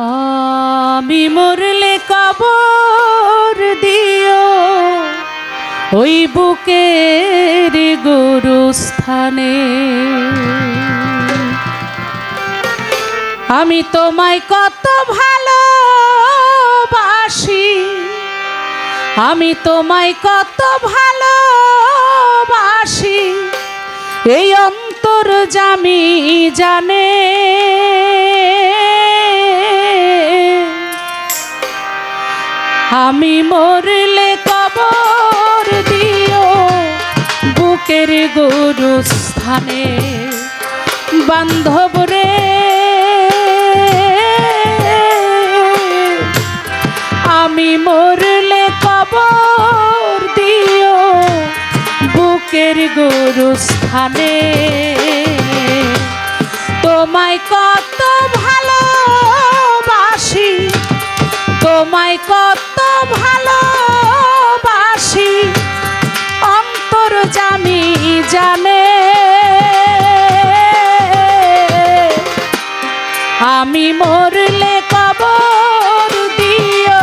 আমি মরলে কবর দিও। ওই বুকের গুরুস্থানে। আমি তোমায় কত ভালোবাসি। আমি তোমায় কত ভালোবাসি। এই অন্তর জামি জানে। আমি মরলে কবর দিও, বুকের গরু স্থানে বান্ধব রে। আমি মরলে কবর দিও, বুকের গরু স্থানে তোমায় কত ভালোবাসি, তোমায় কত জামি জানে। আমি মরলে কবর দিও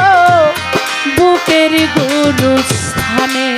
বুকের গুরুস্থানে। বন্ধুরে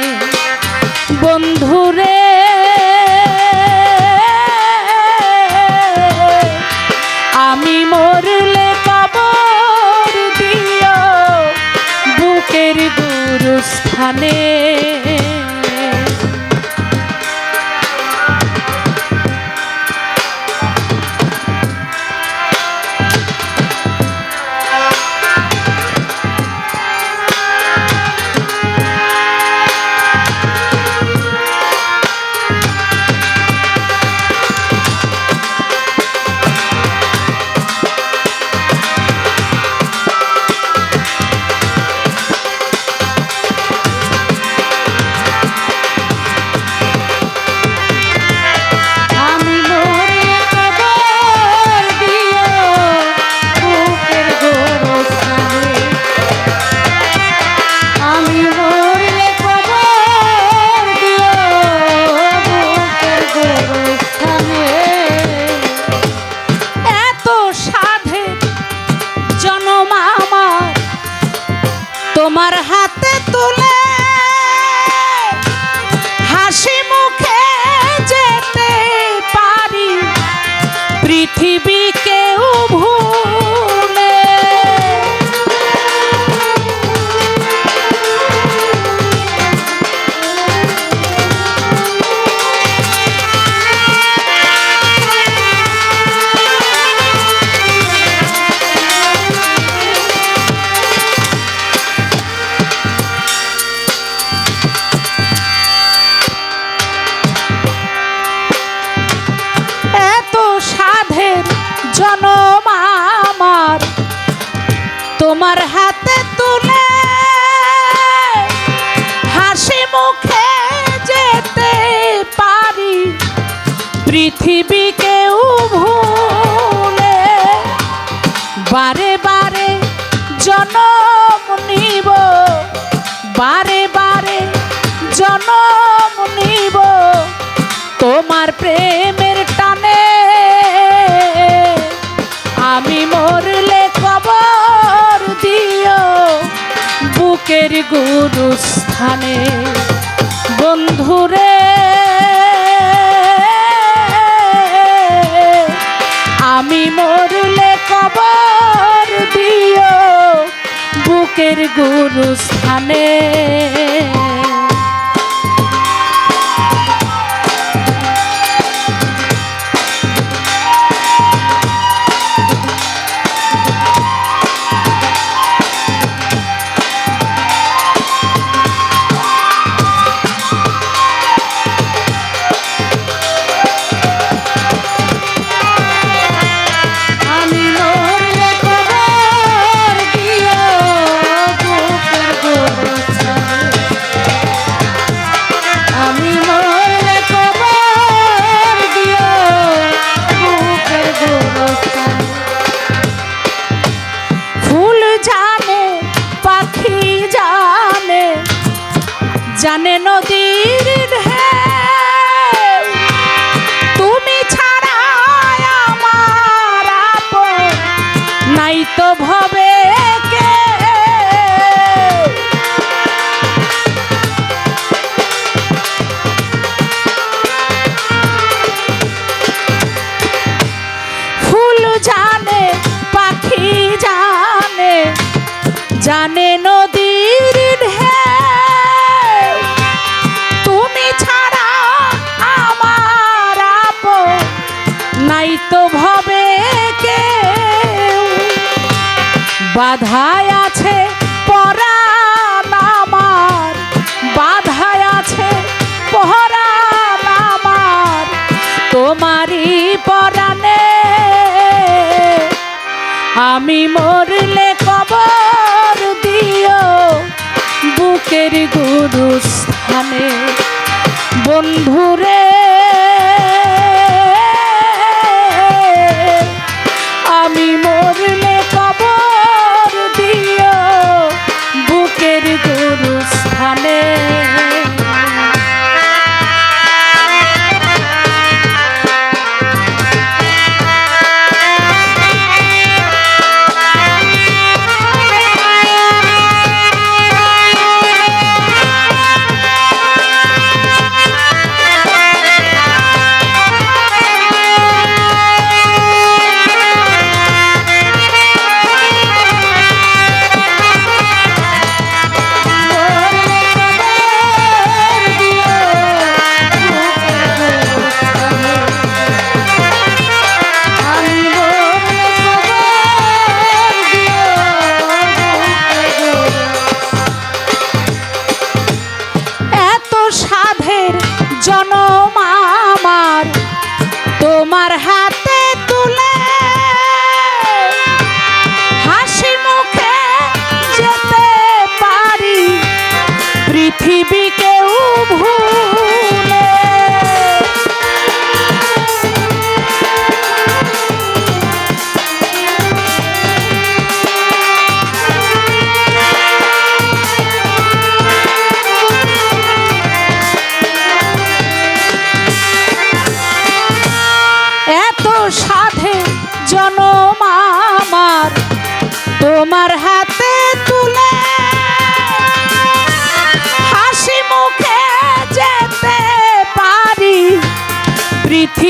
তোমার প্রেমের টানে। আমি মরলে কবর দিও বুকের গুরুস্থানে। বন্ধুরে, আমি মরলে কবর দিও বুকের গুরুস্থানে। আমি বাধায় আছে বাধায় আছে তোমারই আমি মরলে কবর দিও বুকের গুরুস্থানে। বন্ধুরে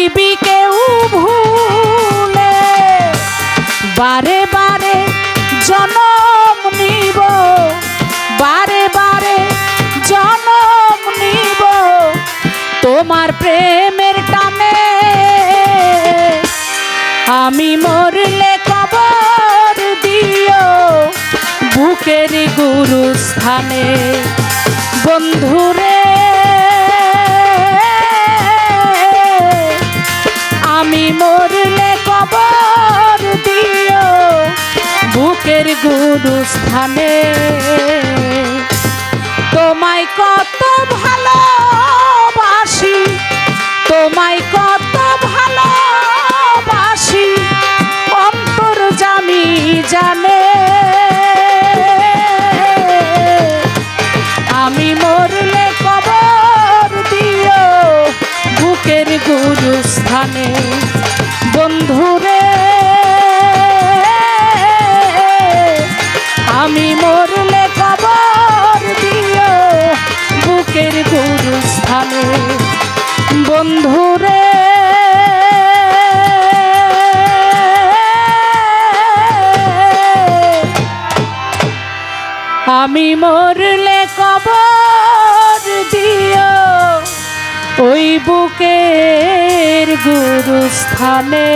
পৃথিবীকেও ভুলে? বারে বারে জনম নিব, বারে বারে জনম নিব। তোমার প্রেমের টানে আমি মরলে কবর দিও, বুকের গুরুস্থানে। বন্ধুরে গুরুস্থানে তোমায় কত আমি মরলে কবর দিও। ওই বুকের গুরুস্থানে।